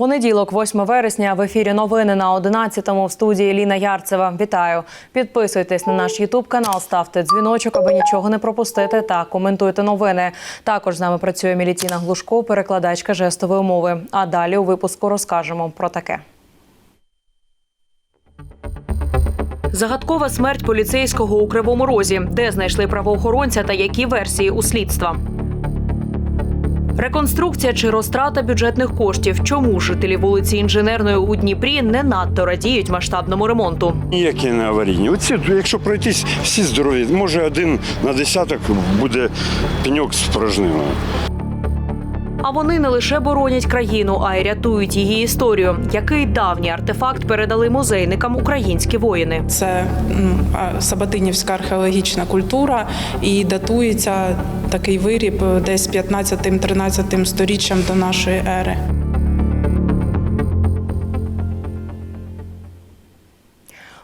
Понеділок, 8 вересня, в ефірі новини на 11-му в студії Ліна Ярцева. Вітаю! Підписуйтесь на наш Ютуб канал, ставте дзвіночок, аби нічого не пропустити, та коментуйте новини. Також з нами працює Мілітіна Глушко, перекладачка жестової мови. А далі у випуску розкажемо про таке. Загадкова смерть поліцейського у Кривому Розі, де знайшли правоохоронця та які версії у слідства. Реконструкція чи розтрата бюджетних коштів. Чому жителі вулиці Інженерної у Дніпрі не надто радіють масштабному ремонту? Ніякі не аварійні. Оці, якщо пройтись всі здорові, може один на десяток буде пеньок з порожниною. А вони не лише боронять країну, а й рятують її історію. Який давній артефакт передали музейникам українські воїни? Це Сабатинівська археологічна культура і датується такий виріб десь 15-13 сторіччям до нашої ери.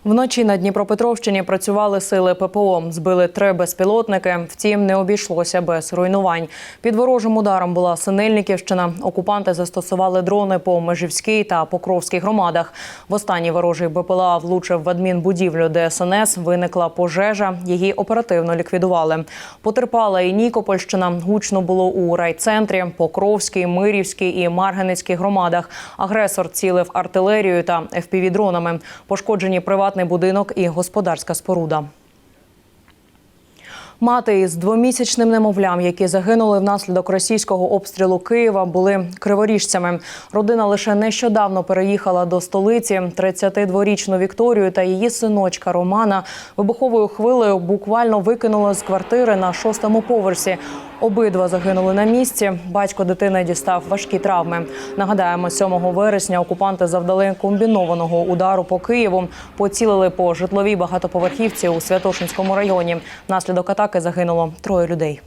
Вночі на Дніпропетровщині працювали сили ППО. Збили три безпілотники. Втім, не обійшлося без руйнувань. Під ворожим ударом була Синельниківщина. Окупанти застосували дрони по Межівській та Покровській громадах. В останній ворожий БПЛА влучив в адмінбудівлю ДСНС. Виникла пожежа. Її оперативно ліквідували. Потерпала і Нікопольщина. Гучно було у райцентрі, Покровській, Мирівській і Марганецькій громадах. Агресор цілив артилерією та ФПВ-дронами. Пошкоджені приватний будинок і господарська споруда. Мати із двомісячним немовлям, які загинули внаслідок російського обстрілу Києва, були криворіжцями. Родина лише нещодавно переїхала до столиці. 32-річну Вікторію та її синочка Романа вибуховою хвилею буквально викинули з квартири на шостому поверсі. Обидва загинули на місці. Батько дитини дістав важкі травми. Нагадаємо, 7 вересня окупанти завдали комбінованого удару по Києву. Поцілили по житловій багатоповерхівці у Святошинському районі. Наслідок атаки загинуло троє людей.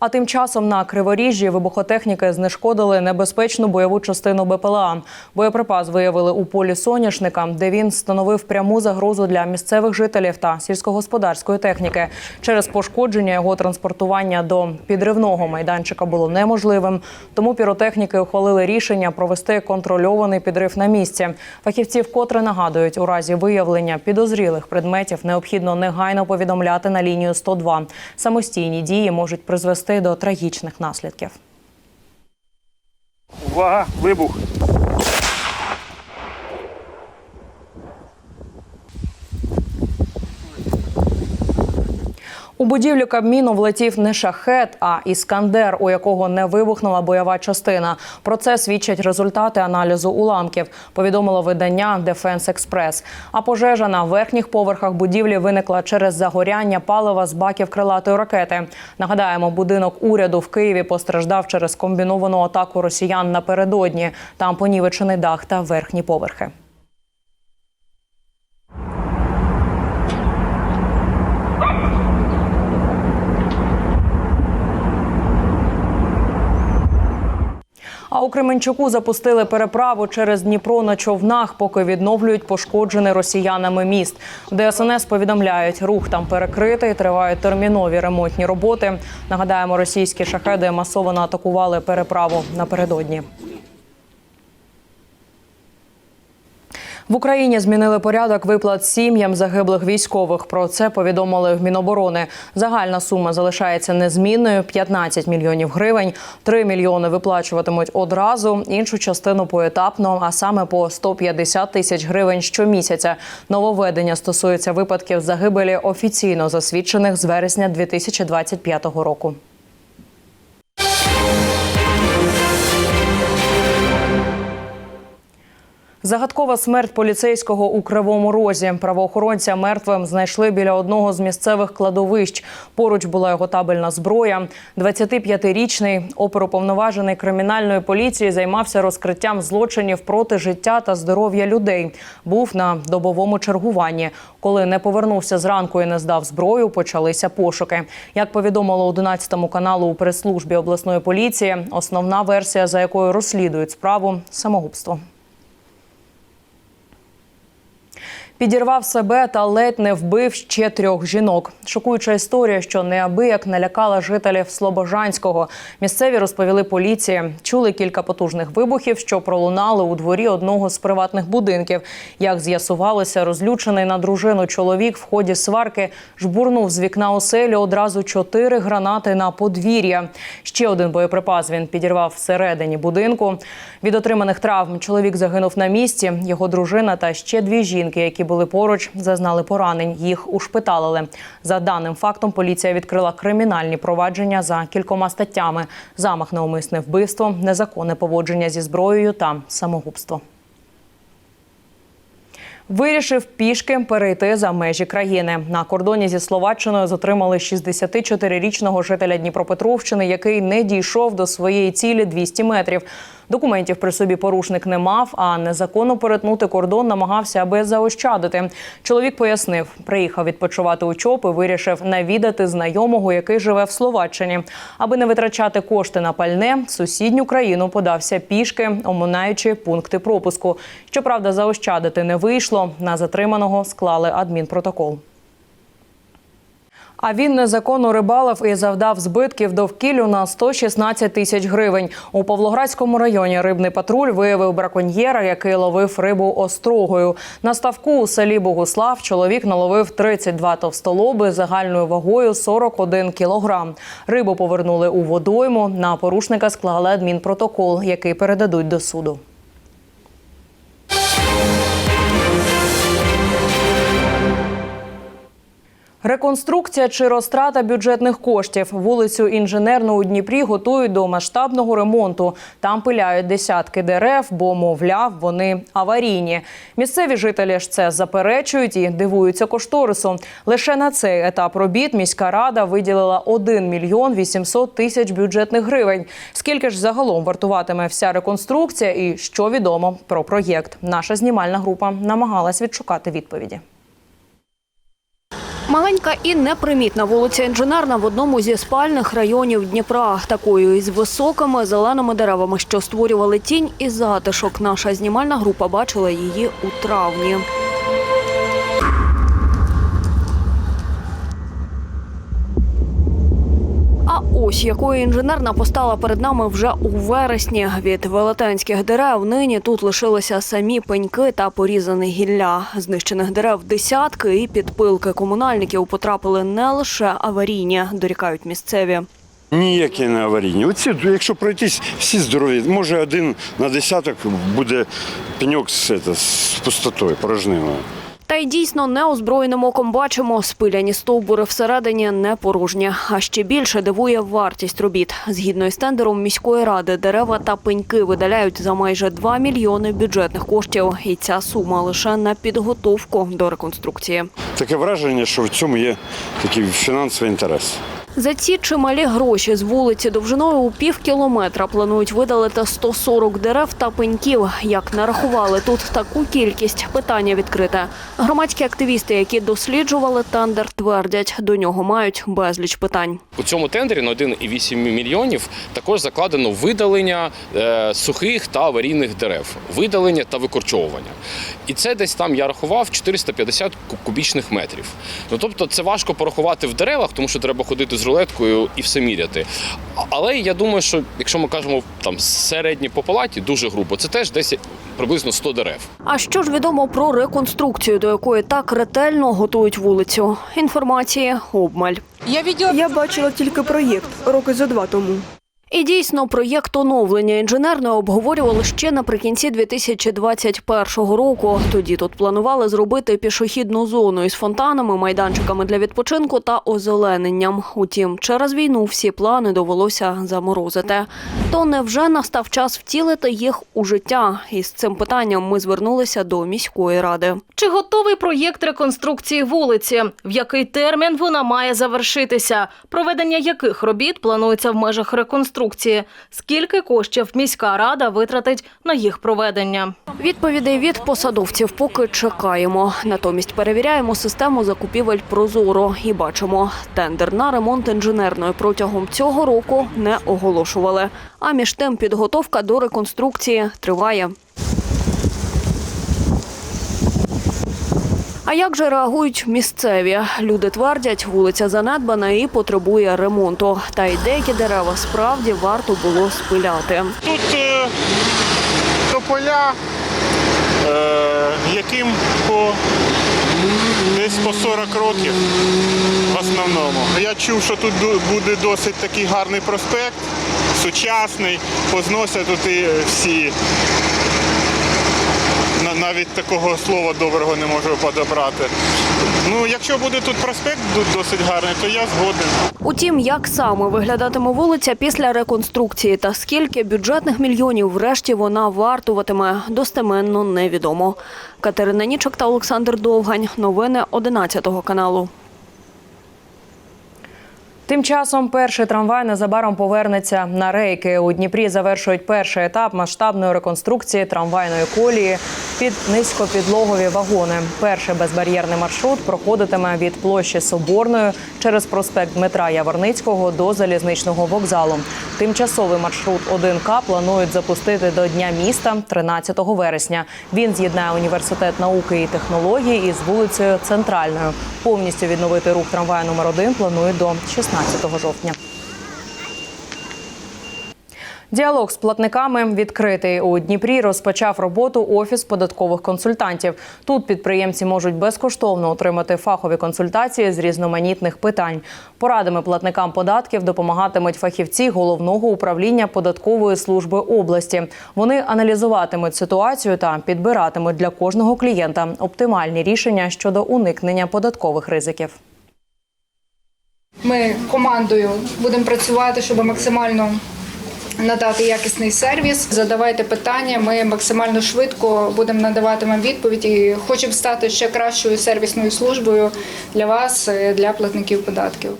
А тим часом на Криворіжжі вибухотехніки знешкодили небезпечну бойову частину БПЛА. Боєприпас виявили у полі соняшника, де він становив пряму загрозу для місцевих жителів та сільськогосподарської техніки. Через пошкодження його транспортування до підривного майданчика було неможливим. Тому піротехніки ухвалили рішення провести контрольований підрив на місці. Фахівці вкотре нагадують, у разі виявлення підозрілих предметів необхідно негайно повідомляти на лінію 102. Самостійні дії можуть призвести до трагічних наслідків. Увага, вибух. Будівлю Кабміну влетів не шахет, а іскандер, у якого не вибухнула бойова частина. Про це свідчать результати аналізу уламків. Повідомило видання Дефенс Експрес. А пожежа на верхніх поверхах будівлі виникла через загоряння палива з баків крилатої ракети. Нагадаємо, будинок уряду в Києві постраждав через комбіновану атаку росіян напередодні. Там понівечений дах та верхні поверхи. А у Кременчуку запустили переправу через Дніпро на човнах, поки відновлюють пошкоджений росіянами міст. В ДСНС повідомляють, рух там перекритий, тривають термінові ремонтні роботи. Нагадаємо, російські шахеди масово атакували переправу напередодні. В Україні змінили порядок виплат сім'ям загиблих військових. Про це повідомили в Міноборони. Загальна сума залишається незмінною 15 мільйонів гривень. 3 мільйони виплачуватимуть одразу. Іншу частину поетапно, а саме по 150 тисяч гривень щомісяця. Нововведення стосується випадків загибелі офіційно засвідчених з вересня 2025 року. Загадкова смерть поліцейського у Кривому Розі. Правоохоронця мертвим знайшли біля одного з місцевих кладовищ. Поруч була його табельна зброя. 25-річний оперуповноважений кримінальної поліції займався розкриттям злочинів проти життя та здоров'я людей. Був на добовому чергуванні. Коли не повернувся зранку і не здав зброю, почалися пошуки. Як повідомило 11 каналу у прес-службі обласної поліції, основна версія, за якою розслідують справу самогубство. Підірвав себе та ледь не вбив ще трьох жінок. Шокуюча історія, що неабияк налякала жителів Слобожанського. Місцеві розповіли поліції. Чули кілька потужних вибухів, що пролунали у дворі одного з приватних будинків. Як з'ясувалося, розлючений на дружину чоловік в ході сварки жбурнув з вікна оселі одразу чотири гранати на подвір'я. Ще один боєприпас він підірвав всередині будинку. Від отриманих травм чоловік загинув на місці. Його дружина та ще дві жінки, які були поруч, зазнали поранень. Їх ушпиталили. За даним фактом, поліція відкрила кримінальні провадження за кількома статтями: замах на умисне вбивство, незаконне поводження зі зброєю та самогубство. Вирішив пішки перейти за межі країни. На кордоні зі Словаччиною затримали 64-річного жителя Дніпропетровщини, який не дійшов до своєї цілі 200 метрів. Документів при собі порушник не мав, а незаконно перетнути кордон намагався, аби заощадити. Чоловік пояснив, приїхав відпочивати у ЧОП і вирішив навідати знайомого, який живе в Словаччині. Аби не витрачати кошти на пальне, в сусідню країну подався пішки, оминаючи пункти пропуску. Щоправда, заощадити не вийшло. На затриманого склали адмінпротокол. А він незаконно рибалив і завдав збитків довкіллю на 116 тисяч гривень. У Павлоградському районі рибний патруль виявив браконьєра, який ловив рибу острогою. На ставку у селі Богуслав чоловік наловив 32 товстолоби загальною вагою 41 кілограм. Рибу повернули у водойму. На порушника склали адмінпротокол, який передадуть до суду. Реконструкція чи розтрата бюджетних коштів. Вулицю інженерну у Дніпрі готують до масштабного ремонту. Там пиляють десятки дерев, бо, мовляв, вони аварійні. Місцеві жителі ж це заперечують і дивуються кошторису. Лише на цей етап робіт міська рада виділила 1 мільйон 800 тисяч бюджетних гривень. Скільки ж загалом вартуватиме вся реконструкція і що відомо про проєкт? Наша знімальна група намагалась відшукати відповіді. Маленька і непримітна вулиця Інженерна в одному зі спальних районів Дніпра. Такою із високими зеленими деревами, що створювали тінь і затишок. Наша знімальна група бачила її у травні. А ось якою інженерна постала перед нами вже у вересні. Від велетенських дерев нині тут лишилися самі пеньки та порізане гілля. Знищених дерев десятки і підпилки комунальників потрапили не лише аварійні, дорікають місцеві. Ніякі не аварійні. Оці, якщо пройтись, всі здорові. Може один на десяток буде пеньок з, це, з пустотою, порожниною. Та й дійсно неозброєним оком бачимо, спиляні стовбури всередині не порожні. А ще більше дивує вартість робіт. Згідно із тендером міської ради, дерева та пеньки видаляють за майже 2 мільйони бюджетних коштів. І ця сума лише на підготовку до реконструкції. Таке враження, що в цьому є такий фінансовий інтерес. За ці чималі гроші з вулиці довжиною у пів кілометра планують видалити 140 дерев та пеньків. Як нарахували тут таку кількість, питання відкрите. Громадські активісти, які досліджували тендер, твердять, до нього мають безліч питань. У цьому тендері на 1,8 мільйонів також закладено видалення е, сухих та аварійних дерев, видалення та викорчовування. І це десь там я рахував 450 ку- кубічних метрів. Ну тобто це важко порахувати в деревах, тому що треба ходити з рулеткою і все міряти. Але я думаю, що якщо ми кажемо там середні по палаті, дуже грубо, це теж десь приблизно 100 дерев. А що ж відомо про реконструкцію, до якої так ретельно готують вулицю? Інформації обмаль. Я бачила тільки проєкт роки за два тому. І дійсно, проєкт оновлення інженерної обговорювали ще наприкінці 2021 року. Тоді тут планували зробити пішохідну зону із фонтанами, майданчиками для відпочинку та озелененням. Утім, через війну всі плани довелося заморозити. То невже настав час втілити їх у життя? І з цим питанням ми звернулися до міської ради. Чи готовий проєкт реконструкції вулиці? В який термін вона має завершитися? Проведення яких робіт планується в межах реконструкції? Скільки коштів міська рада витратить на їх проведення? Відповідей від посадовців поки чекаємо. Натомість перевіряємо систему закупівель Прозоро і бачимо, тендер на ремонт інженерної протягом цього року не оголошували. А між тим підготовка до реконструкції триває. А як же реагують місцеві? Люди твердять, вулиця занедбана і потребує ремонту. Та й деякі дерева справді варто було спиляти. Тут е, тополя, е, яким по десь по 40 років в основному. Я чув, що тут буде досить такий гарний проспект, сучасний, позносять тут і всі. На- Навіть такого слова доброго не можу подобрати. Ну, якщо буде тут проспект досить гарний, то я згоден. Утім, як саме виглядатиме вулиця після реконструкції та скільки бюджетних мільйонів врешті вона вартуватиме, достеменно невідомо. Катерина Нічок та Олександр Довгань. Новини 11 каналу. Тим часом перший трамвай незабаром повернеться на рейки. У Дніпрі завершують перший етап масштабної реконструкції трамвайної колії під низькопідлогові вагони. Перший безбар'єрний маршрут проходитиме від площі Соборної через проспект Дмитра Яворницького до залізничного вокзалу. Тимчасовий маршрут 1К планують запустити до Дня міста 13 вересня. Він з'єднає університет науки і технологій із вулицею Центральною. Повністю відновити рух трамваю номер 1 планують до 16 жовтня. Діалог з платниками відкритий у Дніпрі. Розпочав роботу офіс податкових консультантів. Тут підприємці можуть безкоштовно отримати фахові консультації з різноманітних питань. Порадами платникам податків допомагатимуть фахівці головного управління податкової служби області. Вони аналізуватимуть ситуацію та підбиратимуть для кожного клієнта оптимальні рішення щодо уникнення податкових ризиків. Ми командою будемо працювати, щоб максимально надати якісний сервіс. Задавайте питання. Ми максимально швидко будемо надавати вам відповідь і хочемо стати ще кращою сервісною службою для вас, е, для платників податків.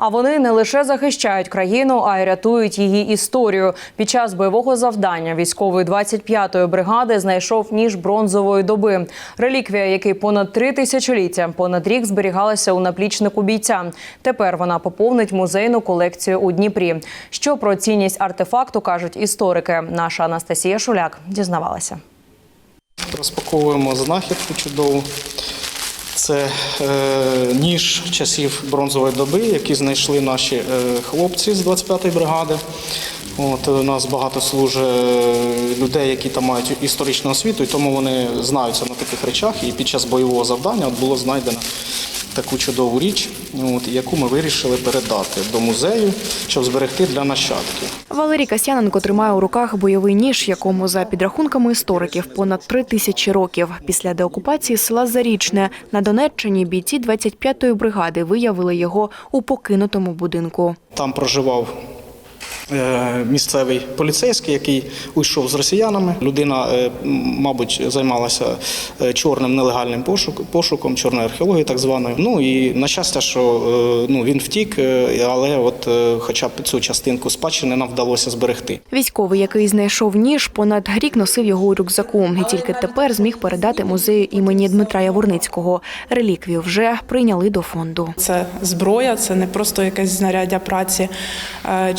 А вони не лише захищають країну, а й рятують її історію. Під час бойового завдання військової 25-ї бригади знайшов ніж бронзової доби. Реліквія, який понад три тисячоліття, понад рік зберігалася у наплічнику бійця. Тепер вона поповнить музейну колекцію у Дніпрі. Що про цінність артефакту кажуть історики? Наша Анастасія Шуляк дізнавалася. Розпаковуємо знахідку чудову. Це е, ніж часів бронзової доби, які знайшли наші е, хлопці з 25-ї бригади. От, у нас багато служить е, людей, які там мають історичну освіту, і тому вони знаються на таких речах. І під час бойового завдання от було знайдено таку чудову річ, от, яку ми вирішили передати до музею, щоб зберегти для нащадків. Валерій Касьяненко тримає у руках бойовий ніж, якому за підрахунками істориків понад три тисячі років. Після деокупації села Зарічне на Донеччині бійці 25-ї бригади виявили його у покинутому будинку. Там проживав місцевий поліцейський, який уйшов з росіянами. Людина, е, мабуть, займалася е, чорним нелегальним пошук, пошуком, чорною археологією, так званою. Ну і на щастя, що е, ну, він втік, е, але от е, хоча б цю частинку спадщини нам вдалося зберегти. Військовий, який знайшов ніж, понад рік носив його у рюкзаку і тільки тепер зміг передати музею імені Дмитра Яворницького. Реліквію вже прийняли до фонду. Це зброя, це не просто якесь знаряддя праці, е,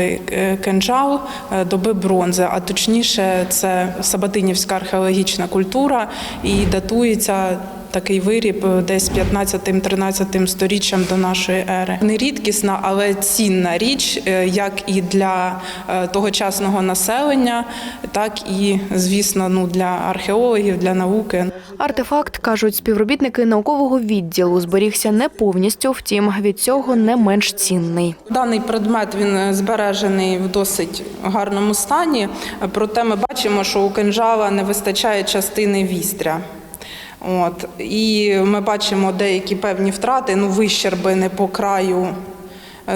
черешковий е, кинджал е, доби бронзи, а точніше, це Сабатинівська археологічна культура і датується. Такий виріб е, десь 15-13 сторіччям до нашої ери. Не рідкісна, але цінна річ, е, як і для е, тогочасного населення, так і, звісно, ну для археологів, для науки. Артефакт, кажуть співробітники наукового відділу, зберігся не повністю, втім від цього не менш цінний. Даний предмет він збережений в досить гарному стані. Проте ми бачимо, що у кинжала не вистачає частини вістря. От і ми бачимо деякі певні втрати, ну вищерби не по краю.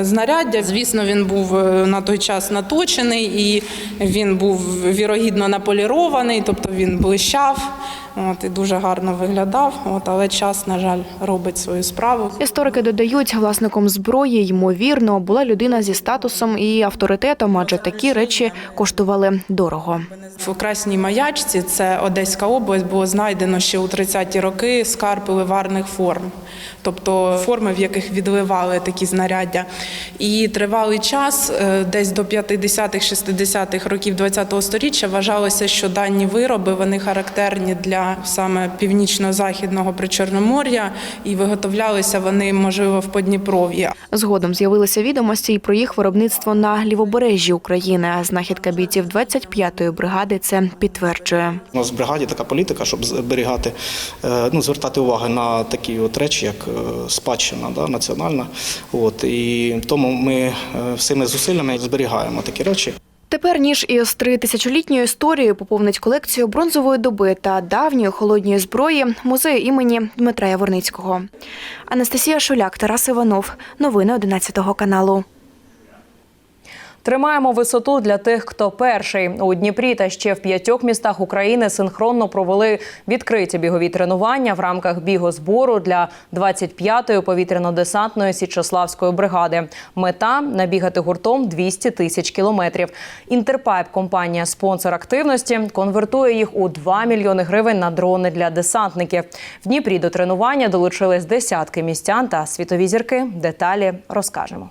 Знаряддя, звісно, він був е, на той час наточений і він був вірогідно наполірований, тобто він блищав, от і дуже гарно виглядав. От, але час, на жаль, робить свою справу. Історики додають, власником зброї ймовірно була людина зі статусом і авторитетом, адже такі речі коштували дорого. В Красній Маячці, це Одеська область, було знайдено ще у 30-ті роки скарб ливарних форм, тобто форми, в яких відливали такі знаряддя. І тривалий час, е, десь до 50-60-х років ХХ століття, вважалося, що дані вироби вони характерні для саме північно-західного причорномор'я і виготовлялися вони, можливо, в Подніпров'ї. Згодом з'явилися відомості і про їх виробництво на лівобережжі України. А Знахідка бійців 25-ї бригади це підтверджує. У нас в бригаді така політика, щоб зберігати, е, ну, звертати увагу на такі от речі, як е, спадщина да, національна. От, і тому ми е, всіми зусиллями зберігаємо такі речі. Тепер ніж із три тисячолітньої історії поповнить колекцію бронзової доби та давньої холодньої зброї музею імені Дмитра Яворницького. Анастасія Шуляк, Тарас Іванов. Новини 11 каналу. Тримаємо висоту для тих, хто перший у Дніпрі та ще в п'ятьох містах України синхронно провели відкриті бігові тренування в рамках бігозбору для 25-ї повітряно-десантної Січославської бригади. Мета набігати гуртом 200 тисяч кілометрів. Інтерпайп, компанія спонсор активності, конвертує їх у 2 мільйони гривень на дрони для десантників. В Дніпрі до тренування долучились десятки містян та світові зірки. Деталі розкажемо.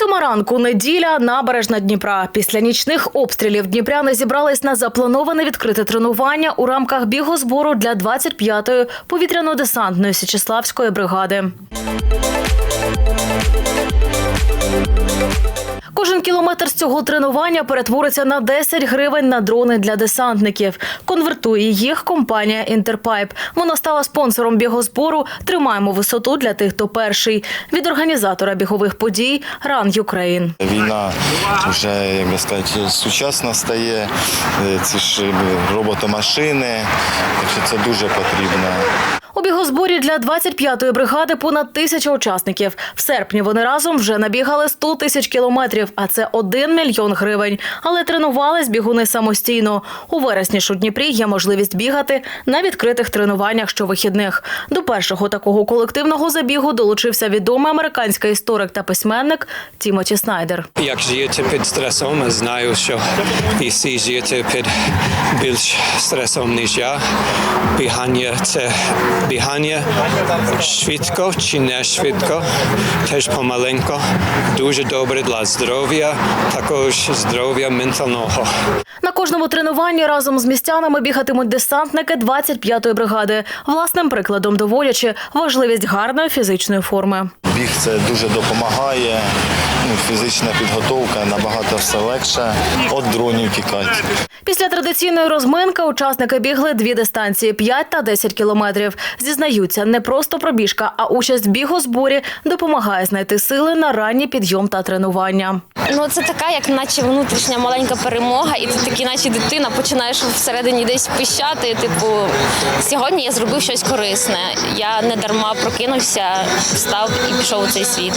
Сьома ранку, неділя, набережна Дніпра. Після нічних обстрілів дніпряни зібрались на заплановане відкрите тренування у рамках бігозбору для 25-ї повітряно-десантної Січеславської бригади. Кожен кілометр з цього тренування перетвориться на 10 гривень на дрони для десантників. Конвертує їх компанія Інтерпайп. Вона стала спонсором бігозбору. Тримаємо висоту для тих, хто перший. Від організатора бігових подій Ран Юкрейн. Війна вже, як би сказати, сучасна стає. Е, Ці ж е, роботомашини, так що це дуже потрібно. У бігозборі для 25-ї бригади понад тисяча учасників. В серпні вони разом вже набігали 100 тисяч кілометрів, а це 1 мільйон гривень. Але тренувались бігуни самостійно. У вересні ж у Дніпрі є можливість бігати на відкритих тренуваннях щовихідних. До першого такого колективного забігу долучився відомий американський історик та письменник Тімоті Снайдер. Як жити під стресом, знаю, що і всі жити під більш стресом, ніж я. Бігання це бігання швидко чи не швидко, теж помаленько. Дуже добре для здоров'я, також здоров'я ментального. На кожному тренуванні разом з містянами бігатимуть десантники 25-ї бригади, власним прикладом доводячи важливість гарної фізичної форми. Біг це дуже допомагає. Ну, фізична підготовка набагато все легше. От дронів тікати. Після традиційної розминки учасники бігли дві дистанції 5 та 10 кілометрів. Зізнаються, не просто пробіжка, а участь в бігозборі допомагає знайти сили на ранній підйом та тренування. Ну це така, як наче внутрішня маленька перемога, і ти такий, наче дитина, починаєш всередині десь пищати. Типу, сьогодні я зробив щось корисне. Я не дарма прокинувся, встав і пішов у цей світ.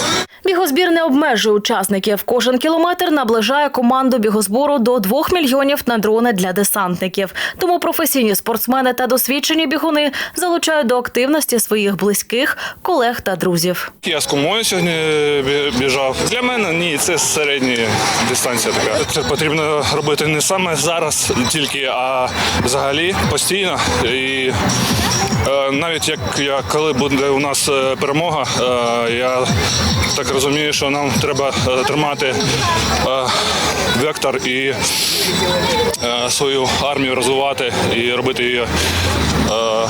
Бігозбір не обмежує учасників. Кожен кілометр наближає команду бігозбору до 2 мільйонів на дрони для десантників. Тому професійні спортсмени та досвідчені бігуни залучають до активності своїх близьких, колег та друзів. Я з кумою сьогодні біжав. Для мене ні, це середня дистанція така. Це потрібно робити не саме зараз тільки, а взагалі постійно. І е, навіть як коли буде у нас е, перемога, е, я так розумію, що нам треба е, тримати е, вектор і е, свою армію розвивати і робити її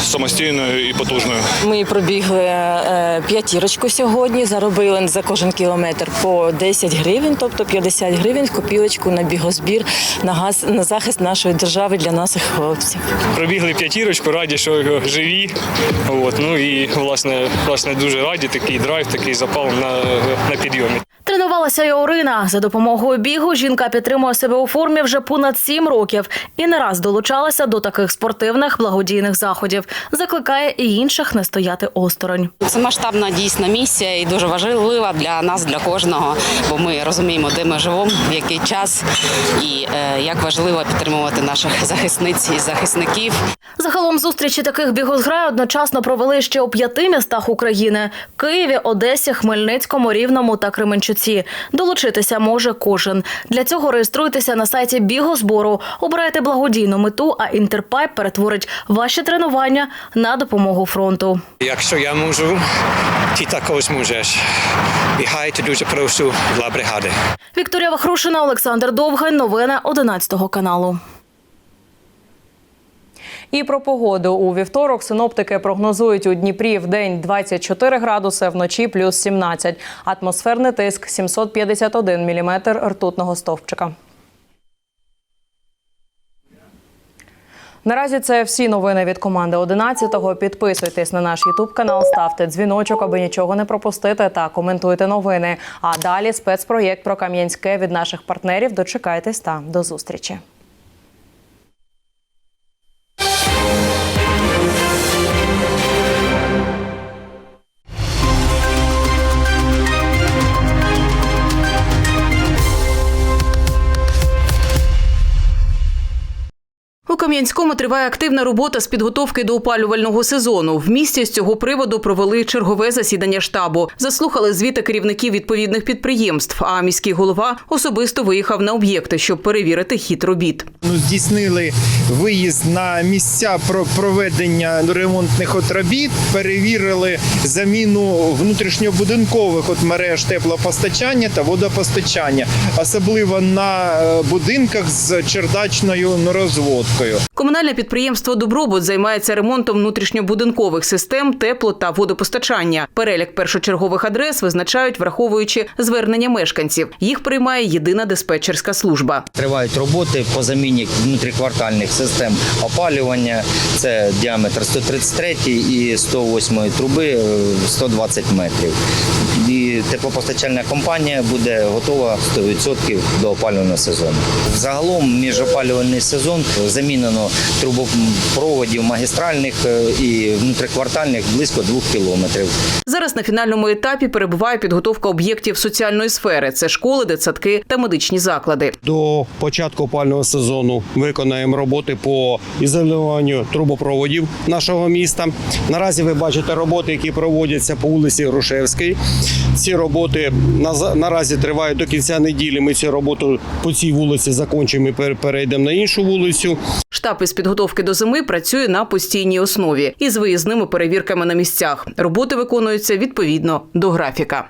самостійною і потужною. Ми пробігли е, п'ятірочку сьогодні, заробили за кожен кілометр по 10 гривень, тобто 50 гривень в копілочку на бігозбір на газ на захист нашої держави для наших хлопців. Пробігли п'ятірочку, раді, що живі. От, ну і власне, власне дуже раді такий драйв, такий запал на, на підйомі. Тренувалася і Орина. За допомогою бігу жінка підтримує себе у формі вже понад сім років і не раз долучалася до таких спортивних благодійних заходів. Закликає і інших не стояти осторонь. Це масштабна дійсна місія і дуже важлива для нас, для кожного, бо ми розуміємо, де ми живемо, в який час і е, як важливо підтримувати наших захисниць і захисників. Загалом зустрічі таких бігозграй одночасно провели ще у п'яти містах України: Києві, Одесі, Хмельницькому, Рівному та Кременчуці. Долучитися може кожен. Для цього реєструйтеся на сайті бігозбору, обирайте благодійну мету, а Інтерпайп перетворить ваші тренування на допомогу фронту. Якщо я можу, ти також можеш. Бігайте дуже прошу для бригади. Вікторія Вахрушина, Олександр Довгань. Новини 11 каналу. І про погоду у вівторок синоптики прогнозують у Дніпрі в день 24 градуси, вночі плюс 17. Атмосферний тиск 751 міліметр ртутного стовпчика. Наразі це всі новини від команди 11-го. Підписуйтесь на наш Ютуб канал, ставте дзвіночок, аби нічого не пропустити, та коментуйте новини. А далі спецпроєкт про Кам'янське від наших партнерів. Дочекайтесь та до зустрічі. Кам'янському триває активна робота з підготовки до опалювального сезону. В місті з цього приводу провели чергове засідання штабу. Заслухали звіти керівників відповідних підприємств. А міський голова особисто виїхав на об'єкти, щоб перевірити хід робіт. Ну, здійснили виїзд на місця про проведення ремонтних от робіт, перевірили заміну внутрішньобудинкових от мереж теплопостачання та водопостачання, особливо на е, будинках з чердачною розводкою. Комунальне підприємство Добробут займається ремонтом внутрішньобудинкових систем тепло та водопостачання. Перелік першочергових адрес визначають, враховуючи звернення мешканців. Їх приймає єдина диспетчерська служба. Тривають роботи по заміні внутріквартальних систем опалювання. Це діаметр 133 і 108 труби е, 120 метрів. І теплопостачальна компанія буде готова 100% до опалювального сезону. Загалом міжопалювальний сезон замінено трубопроводів магістральних е, і внутриквартальних близько 2 кілометрів. Зараз на фінальному етапі перебуває підготовка об'єктів соціальної сфери: це школи, дитсадки та медичні заклади. До початку опального сезону виконаємо роботи по ізолюванню трубопроводів нашого міста. Наразі ви бачите роботи, які проводяться по вулиці Грушевській. Ці роботи наразі тривають до кінця неділі. Ми цю роботу по цій вулиці закінчимо і перейдемо на іншу вулицю. Штаб із підготовки до зими працює на постійній основі із виїзними перевірками на місцях. Роботи виконуються відповідно до графіка.